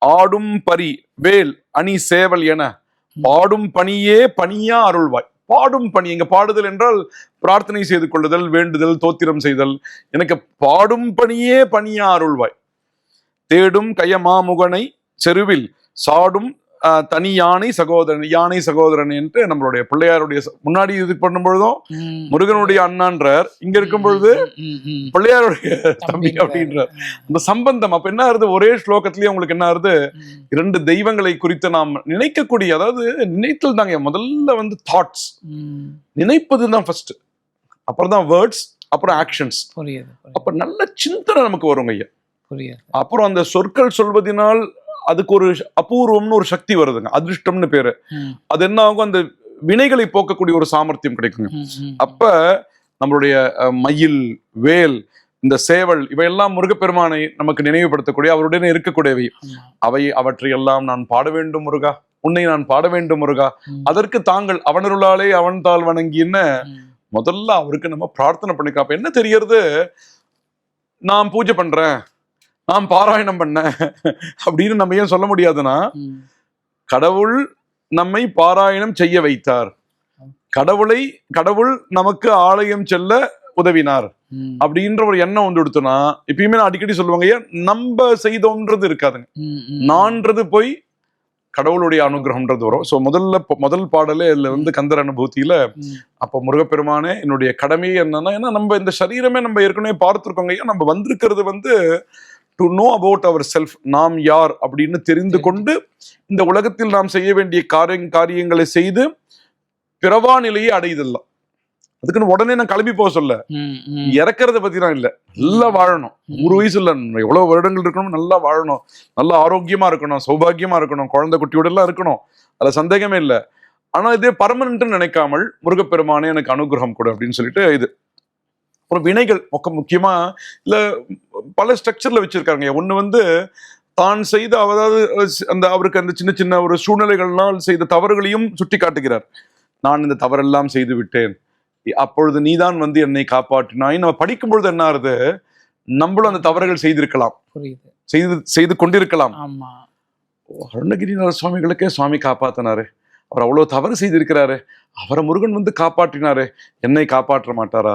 ஆடும் பரி வேல் அணி சேவல் என. பாடும் பணியே பணியா அருள்வாய். பாடும் பணி இங்க பாடுதல் என்றால் பிரார்த்தனை செய்து கொள்ளுதல் வேண்டுதல் தோத்திரம் செய்தல். எனக்கு பாடும் பணியே பணியா அருள்வாய். தேடும் கயமாமுகனை செருவில் சாடும் தனி யானை சகோதரன் யானை சகோதரன் என்று நம்மளுடைய பிள்ளையாருடைய முன்னாடி இது பண்ணும் பொழுதும். முருகனுடைய அண்ணான்றார். இங்க இருக்கும் பொழுது. பிள்ளையாருடைய தம்பி. அப்படின்றார். அந்த சம்பந்தம் அப்ப என்ன ஆறுது? ஒரே ஸ்லோகத்திலேயே உங்களுக்கு என்ன ஆறுது. இரண்டு தெய்வங்களை குறித்து நாம் நினைக்கக்கூடிய அதாவது நினைத்தல் தாங்க முதல்ல வந்து தாட்ஸ். நினைப்பது தான் ஃபர்ஸ்ட் அப்புறம் தான் வேர்ட்ஸ் அப்புறம் ஆக்ஷன்ஸ் புரியுது புரியுது, அப்ப நல்ல சிந்தனை நமக்கு வரும் ஐயா. புரியுது. அப்புறம் அந்த சொற்கள் சொல்வதனால் அதுக்கு ஒரு அபூர்வம்னு ஒரு சக்தி வருதுங்க. அதிர்ஷ்டம்னு பேரு. அது என்ன ஆகும்? அந்த வினைகளை போக்கக்கூடிய ஒரு சாமர்த்தியம் கிடைக்குங்க. அப்ப நம்மளுடைய மயில் வேல் இந்த சேவல் இவையெல்லாம் முருகப்பெருமானை நமக்கு நினைவுபடுத்தக்கூடிய அவருடன் இருக்கக்கூடியவை. அவை அவற்றையெல்லாம் நான் பாட வேண்டும் முருகா. உன்னை நான் பாட வேண்டும் முருகா. அதற்கு தாங்கள் அவனருளாலே அவன் தாள் வணங்கின்னு. முதல்ல அவருக்கு நம்ம பிரார்த்தனை பண்ணிக்கலாம் அப்ப என்ன தெரியறது? நான் பூஜை பண்றேன். நான் பாராயணம் பண்ணேன் அப்படின்னு நம்ம ஏன் சொல்ல முடியாதுன்னா. கடவுள் நம்மை பாராயணம் செய்ய வைத்தார் கடவுளை கடவுள் நமக்கு ஆலயம் செல்ல உதவினார். அப்படின்ற ஒரு எண்ணம் வந்து எடுத்தோம்னா எப்பயுமே நான் அடிக்கடி சொல்லுவாங்க ஐயா நம்ம செய்தோன்றது இருக்காதுங்க. நான்றது போய் கடவுளுடைய அனுகிரகம்ன்றது வரும் ஸோ முதல்ல முதல் பாடலே இதுல வந்து கந்தர் அனுபூதியில ம். அப்போ முருகப்பெருமானே என்னுடைய கடமை என்னன்னா ஏன்னா நம்ம இந்த சரீரமே நம்ம ஏற்கனவே பார்த்துருக்கோங்க ஐயா நம்ம வந்திருக்கிறது வந்து to know about our self நாம் யார் அப்படின்னு தெரிந்து கொண்டு இந்த உலகத்தில் நாம் செய்ய வேண்டிய காரிய காரியங்களை செய்து பிறவா நிலையை அடையுதல்லாம். அதுக்குன்னு உடனே நான் கிளம்பி போக சொல்ல. இறக்கறத பத்தி நான் இல்ல. நல்லா வாழணும். நூறு வயசு இல்ல எவ்வளவு வருடங்கள் இருக்கணும் நல்லா வாழணும். நல்லா ஆரோக்கியமா இருக்கணும் சௌபாகியமா இருக்கணும் குழந்தை குட்டியோட எல்லாம் இருக்கணும். அதுல சந்தேகமே இல்ல. ஆனா இதே பர்மனன்ட் நினைக்காமல் முருகப்பெருமானே எனக்கு அனுகிரகம் கொடு அப்படின்னு சொல்லிட்டு இது. அப்புறம் வினைகள் மொக்க முக்கியமா இல்ல பல ஸ்ட்ரக்சர்ல வச்சிருக்காங்க. ஒண்ணு வந்து தான் செய்த அதாவது அந்த அவருக்கு அந்த சின்ன சின்ன ஒரு சூழ்நிலைகள்னால் செய்த தவறுகளையும் சுட்டி காட்டுகிறார் நான் இந்த தவறெல்லாம் செய்து விட்டேன். அப்பொழுது நீதான் வந்து என்னை காப்பாற்றினாய். நம்ம படிக்கும் பொழுது என்ன ஆறுது? நம்மளும் அந்த தவறுகள் செய்திருக்கலாம். செய்து செய்து கொண்டிருக்கலாம். அருணகிரிநாத சுவாமிகளுக்கே சுவாமி காப்பாத்தினாரு. அவர் அவ்வளவு தவறு செய்திருக்கிறாரு. அவரை முருகன் வந்து காப்பாற்றினாரு. என்னை காப்பாற்ற மாட்டாரா?